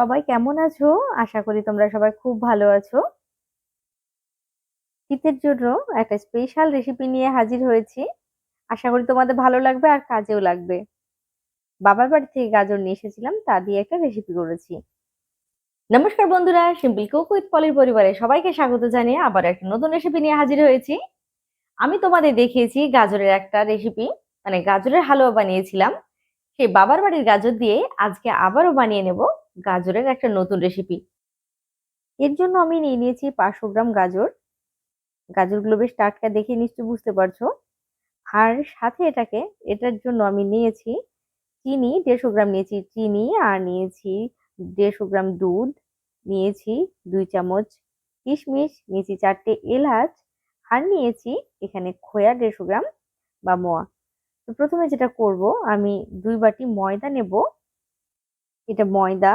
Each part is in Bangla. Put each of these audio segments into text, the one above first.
সবাই কেমন আছো? আশা করি তোমরা সবাই খুব ভালো আছো। শীতের জন্য একটা স্পেশাল রেসিপি নিয়ে হাজির হয়েছি। আশা করি তোমাদের ভালো লাগবে আর কাজেও লাগবে। বাবার বাড়ি থেকে গাজর নিয়ে এসেছিলাম, তা দিয়ে একটা রেসিপি করেছি। নমস্কার বন্ধুরা সিম্পল কুক উইথ পলির পরিবারে সবাইকে স্বাগত জানিয়ে আবার একটা নতুন রেসিপি নিয়ে হাজির হয়েছি। আমি তোমাদের দেখিয়েছি গাজরের একটা রেসিপি মানে গাজরের হালুয়া বানিয়েছিলাম। সেই বাবার বাড়ির গাজর দিয়ে আজকে আবারও বানিয়ে নেব। গাজরের একটা নতুন রেসিপি এর জন্য আমি নিয়ে নিয়েছি পাঁচশো গ্রাম গাজর। গাজরগুলো বেশ টাটকা দেখে নিশ্চয়ই বুঝতে পারছ। আর সাথে এটাকে, এটার জন্য আমি নিয়েছি চিনি, দেড়শো গ্রাম নিয়েছি চিনি আর নিয়েছি দেড়শো গ্রাম দুধ, নিয়েছি দুই চামচ কিশমিশ, নিয়েছি চারটে এলাচ আর নিয়েছি এখানে খোয়া দেড়শো গ্রাম বা মোয়া। তো প্রথমে যেটা করব, আমি দুই বাটি ময়দা নেব। এটা ময়দা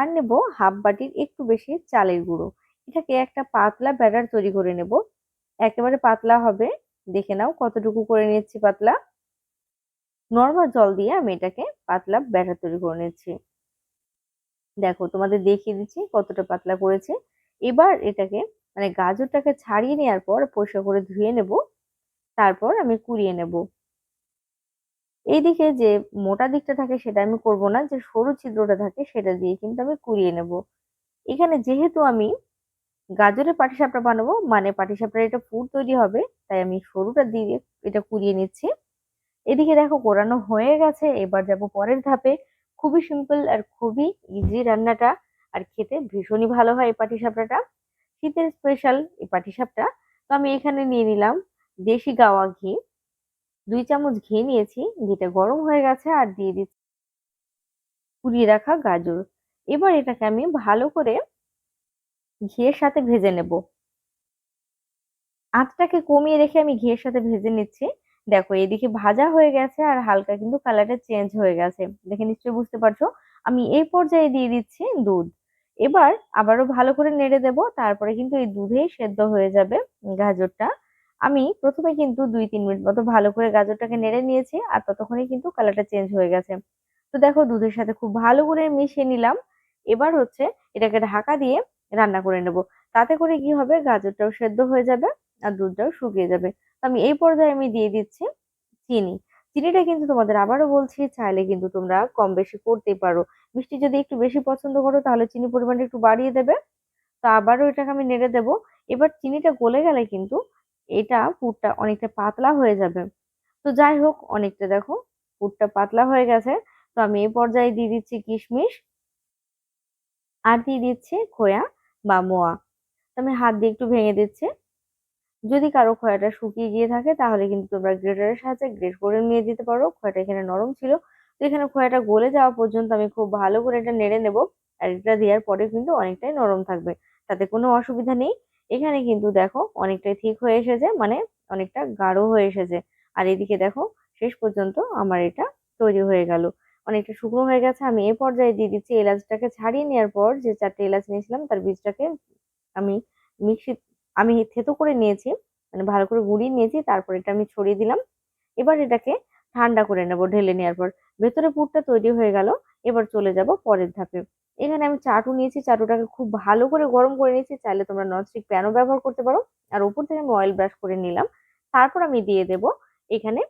আর নেব হাফ বাটির একটু বেশি চালের গুঁড়ো। এটাকে একটা পাতলা ব্যাটার তৈরি করে নেব। একেবারে পাতলা হবে। দেখে নাও কতটুকু করে নিচ্ছি পাতলা। নর্মাল জল দিয়ে আমি এটাকে পাতলা ব্যাটার তৈরি করে নিচ্ছি দেখো তোমাদের দেখিয়ে দিচ্ছি কতটা পাতলা করেছে। এবার এটাকে মানে গাজরটাকে ছাড়িয়ে নেওয়ার পর পরিষ্কার করে ধুয়ে নেব। তারপর আমি কুড়িয়ে নেব। এইদিকে যে মোটা দিকটা থাকে সেটা আমি করব না, যে সরু ছিদ্রটা থাকে সেটা দিয়ে কিন্তু আমি কুড়িয়ে নেব। এখানে যেহেতু আমি গাজরের পাটিসাপটা বানাবো মানে পাটিসাপটার এটা পুর তৈরি হবে, তাই আমি সরুটা দিয়ে এটা কুড়িয়ে নিচ্ছি। এদিকে দেখো কোরানো হয়ে গেছে, এবার যাব পরের ধাপে। খুবই সিম্পল আর খুবই ইজি রান্নাটা, আর খেতে ভীষণই ভালো হয় এই পাটিসাপটাটা। শীতের স্পেশাল এই পাটিসাপটা। তো আমি এখানে নিয়ে নিলাম দেশি গাওয়া ঘি। দুই চামচ ঘি নিয়েছি, ঘিটা গরম হয়ে গেছে আর দিয়ে দিচ্ছি কুড়িয়ে রাখা গাজর। এবার এটাকে আমি ভালো করে ঘিয়ের সাথে ভেজে নেব। আঁচটাকে কমিয়ে রেখে আমি ঘিয়ের সাথে ভেজে নিচ্ছি। দেখো, এদিকে ভাজা হয়ে গেছে আর হালকা কিন্তু কালারটা চেঞ্জ হয়ে গেছে। দেখে নিশ্চয়ই বুঝতে পারছ? আমি এই পর্যায়ে দিয়ে দিচ্ছি দুধ। এবার আবারও ভালো করে নেড়ে দেব, তারপরে কিন্তু এই দুধেই সেদ্ধ হয়ে যাবে গাজরটা। আমি প্রথমে কিন্তু দুই তিন মিনিট মতো ভালো করে গাজরটাকে নেড়ে নিয়েছি আর ততক্ষণে কিন্তু কালারটা চেঞ্জ হয়ে গেছে। তো দেখো দুধের সাথে খুব ভালো করে মিশিয়ে নিলাম। এবার হচ্ছে এটাকে ঢাকা দিয়ে রান্না করে নেব। তাতে করে কি হবে? গাজরটাও সেদ্ধ হয়ে যাবে আর দুধটাও শুকিয়ে যাবে। তো আমি এই পর্যায়ে আমি দিয়ে দিচ্ছি চিনি। চিনিটা কিন্তু তোমাদের আবারও বলছি, চাইলে কিন্তু তোমরা কম বেশি করতেই পারো। মিষ্টি যদি একটু বেশি পছন্দ করো, তাহলে চিনি পরিমাণটা একটু বাড়িয়ে দেবে। তো আবারও এটাকে আমি নেড়ে দেবো। এবার চিনিটা গলে গেলে কিন্তু এটা পুরটা অনেকটা পাতলা হয়ে যাবে। তো যাই হোক, অনেকটা দেখো পুরটা পাতলা হয়ে গেছে। তো আমি এই পর্যায়ে দিয়ে দিচ্ছি কিশমিশ আর দিয়ে দিচ্ছি খোয়া বা মোয়া। আমি হাত দিয়ে একটু ভেঙে দিচ্ছি। যদি কারও খোয়াটা শুকিয়ে গিয়ে থাকে, তাহলে কিন্তু তোমরা গ্রেটারের সাহায্যে গ্রেট করে নিয়ে দিতে পারো। খোয়াটা এখানে নরম ছিল। তো এখানে খোয়াটা গলে যাওয়া পর্যন্ত আমি খুব ভালো করে এটা নেড়ে নেব। আর এটা দেওয়ার পরে কিন্তু অনেকটাই নরম থাকবে। তাতে কোনো অসুবিধা নেই। এখানে কিন্তু দেখো অনেকটাই ঠিক হয়ে এসেছে মানে অনেকটা গাঢ় হয়ে এসেছে। আর এদিকে দেখো শেষ পর্যন্ত আমার এটা তৈরি হয়ে গেল। অনেকটা শুকনো হয়ে গেছে, আমি এই পর্যায়ে দিয়ে দিচ্ছি এলাচটাকে ছাড়িয়ে নেওয়ার পর যে চারটে এলাচ নিয়েছিলাম, তার বীজটাকে আমি মিক্সি আমি থেতো করে নিয়েছি মানে ভালো করে গুঁড়িয়ে নিয়েছি, তারপর এটা আমি ছড়িয়ে দিলাম। এবার এটাকে ঠান্ডা করে নেব ঢেলে নেওয়ার পর। ভেতরে পুরটা তৈরি হয়ে গেল, এবার চলে যাব পরের ধাপে। এখানে আমি চাটু নিয়েছি, চাটুটাকে খুব ভালো করে গরম করে নিয়েছি, চাইলে তোমরা ননস্টিক প্যানও ব্যবহার করতে পারো। আর উপর থেকে আমি অয়েল ব্রাশ করে নিলাম। তারপর আমি দিয়ে দেব এখানে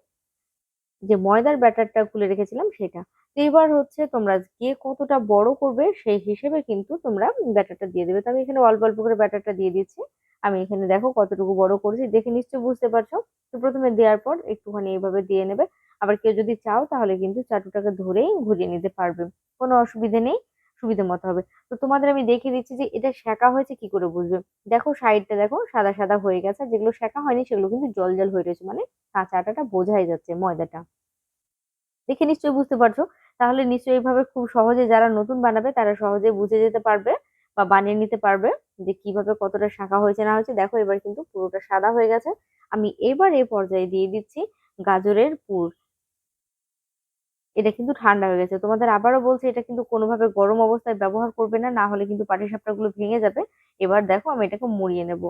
যে ময়দার ব্যাটারটা খুলে রেখেছিলাম সেটা। এবার হচ্ছে তোমরা কে কতটা বড় করবে সেই হিসেবে কিন্তু তোমরা ব্যাটারটা দিয়ে দেবে। তো আমি এখানে অল্প অল্প করে ব্যাটারটা দিয়ে দিচ্ছি আমি এখানে দেখো কতটুকু বড় করেছি, দেখে নিশ্চয়ই বুঝতে পারছ। তো প্রথমে দেওয়ার পর একটুখানি এইভাবে দিয়ে নেবে। আবার কেউ যদি চাও তাহলে কিন্তু চাটুটাকে ধরেই ঘুরিয়ে নিতে পারবে। কোনো অসুবিধে নেই। সুবিধে মতো হবে। তো তোমাদের আমি দেখিয়ে দিচ্ছি যে এটা শেখা হয়েছে কি করে বুঝবে? দেখো সাইডটা দেখো, সাদা সাদা হয়ে গেছে যেগুলো শেখা হয়নি সেগুলো কিন্তু জল জল হয়ে রয়েছে মানে কাঁচা আটাটা বোঝাই যাচ্ছে ময়দাটা। দেখে নিশ্চয়ই বুঝতে পারছ? তাহলে নিশ্চয়ই এইভাবে খুব সহজে যারা নতুন বানাবে, তারা সহজে বুঝে যেতে পারবে বা বানিয়ে নিতে পারবে যে কীভাবে কতটা শাখা হয়েছে না হয়েছে। দেখো এবার কিন্তু পুরোটা সাদা হয়ে গেছে। আমি এবার এই পর্যায়ে দিয়ে দিচ্ছি গাজরের পুর। এটা কিন্তু ঠান্ডা হয়ে গেছে। তোমাদের আবারও বলছি, এটা কিন্তু কোনোভাবে গরম অবস্থায় ব্যবহার করবে না না হলে কিন্তু পাটিসাপটা গুলো ভেঙে যাবে। এবার দেখো আমি এটাকে মুড়িয়ে নেব।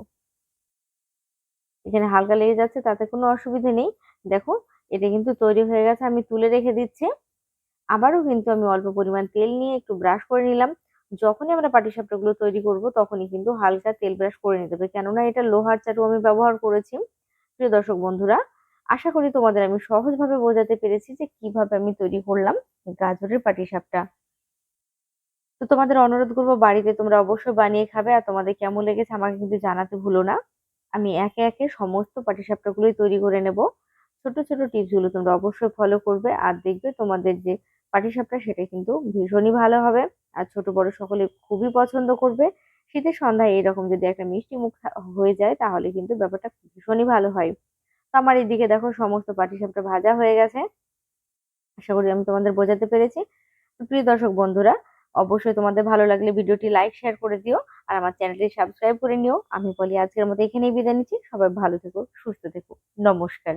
এখানে হালকা লেগে যাচ্ছে, তাতে কোনো অসুবিধা নেই। দেখো, এটা কিন্তু তৈরি হয়ে গেছে, আমি তুলে রেখে দিচ্ছি। আবারও কিন্তু আমি অল্প পরিমাণ তেল নিয়ে একটু ব্রাশ করে নিলাম। যখনই আমরা পাটিসাপটাগুলো তৈরি করব, তখনই কিন্তু হালকা তেল ব্রাশ করে নিতে হবে। কেননা এটা লোহার চাটু আমি ব্যবহার করেছি। প্রিয় দর্শক বন্ধুরা আশা করি তোমাদের আমি সহজভাবে বোঝাতে পেরেছি যে কীভাবে আমি তৈরি করলাম গাজরের পাটিসাপটা তো তোমাদের অনুরোধ করব, বাড়িতে তোমরা অবশ্যই বানিয়ে খাবে আর তোমাদের কেমন লেগেছে আমাকে কিন্তু জানাতে ভুলো না। আমি একে একে সমস্ত পাটিসাপটাগুলোই তৈরি করে নেব। ছোট ছোট টিপসগুলো তোমরা অবশ্যই ফলো করবে আর দেখবে তোমাদের যে পাটিসাপটা সেটা কিন্তু ভীষণই ভালো হবে আর ছোট, বড় সকলে খুবই পছন্দ করবে। শীতের সন্ধ্যায় এরকম যদি একটা মিষ্টি মুখ হয়ে যায় তাহলে কিন্তু ব্যাপারটা ভীষণই ভালো হয়। তো আমার দিকে দেখো সমস্ত পাটিসাপটা ভাজা হয়ে গেছে। আশা করি আমি তোমাদের বোঝাতে পেরেছি। প্রিয় দর্শক বন্ধুরা, অবশ্যই তোমাদের ভালো লাগলে ভিডিওটি লাইক শেয়ার করে দিও আর আমার চ্যানেলটি সাবস্ক্রাইব করে নিও। আমি বলি আজকের মতো এখানেই বিদায় নিচ্ছি। সবাই ভালো থেকো, সুস্থ থেকো। নমস্কার।